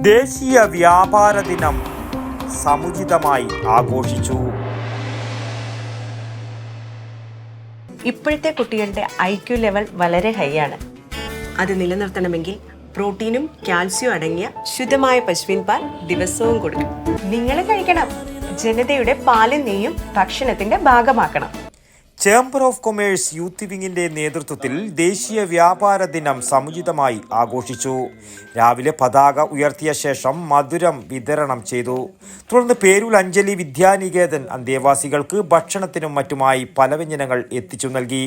ദേശീയ വ്യാപാര ദിനം സമുചിതമായി ആഘോഷിച്ചു. ഇപ്പോഴത്തെ കുട്ടികളുടെ ഐ ക്യു ലെവൽ വളരെ ഹൈ ആണ്. അത് നിലനിർത്തണമെങ്കിൽ പ്രോട്ടീനും കാൽസ്യവും അടങ്ങിയ ശുദ്ധമായ പശുവിൻ പാൽ ദിവസവും കൊടുക്കും നിങ്ങൾ കഴിക്കണം. ജനതയുടെ പാലും നെയ്യും ഭക്ഷണത്തിന്റെ ഭാഗമാക്കണം. ചേംബർ ഓഫ് കൊമേഴ്സ് യൂത്ത് വിങ്ങിന്റെ നേതൃത്വത്തിൽ ദേശീയ വ്യാപാര ദിനം സമുചിതമായി ആഘോഷിച്ചു രാവിലെ പതാക ഉയർത്തിയ ശേഷം മധുരം വിതരണം ചെയ്തു തുടർന്ന് പേരുൽ അഞ്ജലി വിദ്യാനികേതൻ അന്തേവാസികൾക്ക് ഭക്ഷണത്തിനും മറ്റുമായി പല വ്യഞ്ജനങ്ങൾ എത്തിച്ചു നൽകി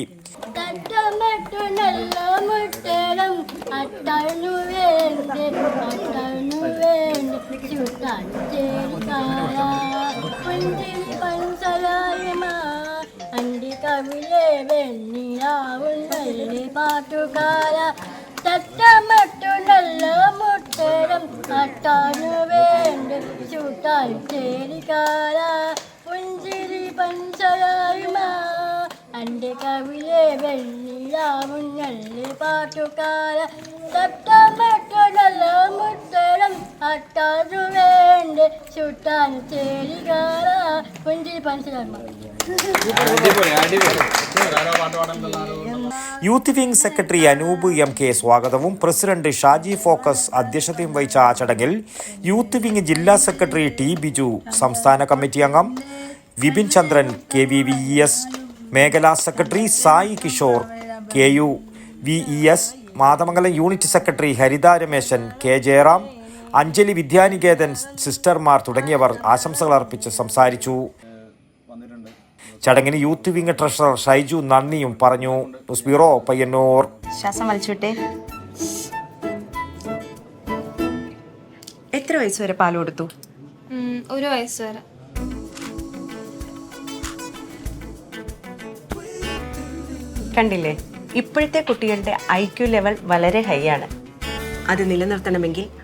വെണ്ണിലാവും നല്ല പാട്ടുകാര നല്ല മുട്ടേടം അട്ടണു വേണ്ടി. ചുട്ടാൻ ചേരിക്കാര പുഞ്ചിരി പഞ്ചായുമ എന്റെ കവിലെ വെണ്ണിയാവുന്നല്ലേ പാട്ടുകാര തട്ടമട്ടുണ്ടല്ല മുട്ടരം അട്ടാതു വേണ്ട ചുട്ടാൻ പഞ്ചലമ്മ youth wing secretary Anoop M K സ്വാഗതവും. പ്രസിഡന്റ് ഷാജി ഫോക്കസ് അധ്യക്ഷതയും വഹിച്ച ആ ചടങ്ങിൽ യൂത്ത് വിംഗ് ജില്ലാ സെക്രട്ടറി ടി ബിജു സംസ്ഥാന കമ്മിറ്റി അംഗം Vipin Chandran K V V E S മേഖലാ secretary Sai Kishore K U V E S Mathamangalam unit secretary Haritha Rameshan K Jayaram Anjali Vidyaniketan സിസ്റ്റർമാർ തുടങ്ങിയവർ ആശംസകൾ അർപ്പിച്ച് സംസാരിച്ചു. ചടങ്ങിന് യൂത്ത് വിംഗ് ട്രഷറർ ഷൈജു നന്ദിയും പറഞ്ഞു. News bureau Payyanur. ശ്വാസം വലിച്ചുവിട്ടെ. എത്ര വയസ്സ് വരെ പാൽ കൊടുത്തു? ഒരു വയസ്സ് വരെ. കണ്ടില്ലേ? ഇപ്പോഴത്തെ കുട്ടികളുടെ ഐ ക്യു ലെവൽ വളരെ ഹൈ ആണ്. അത് നിലനിർത്തണമെങ്കിൽ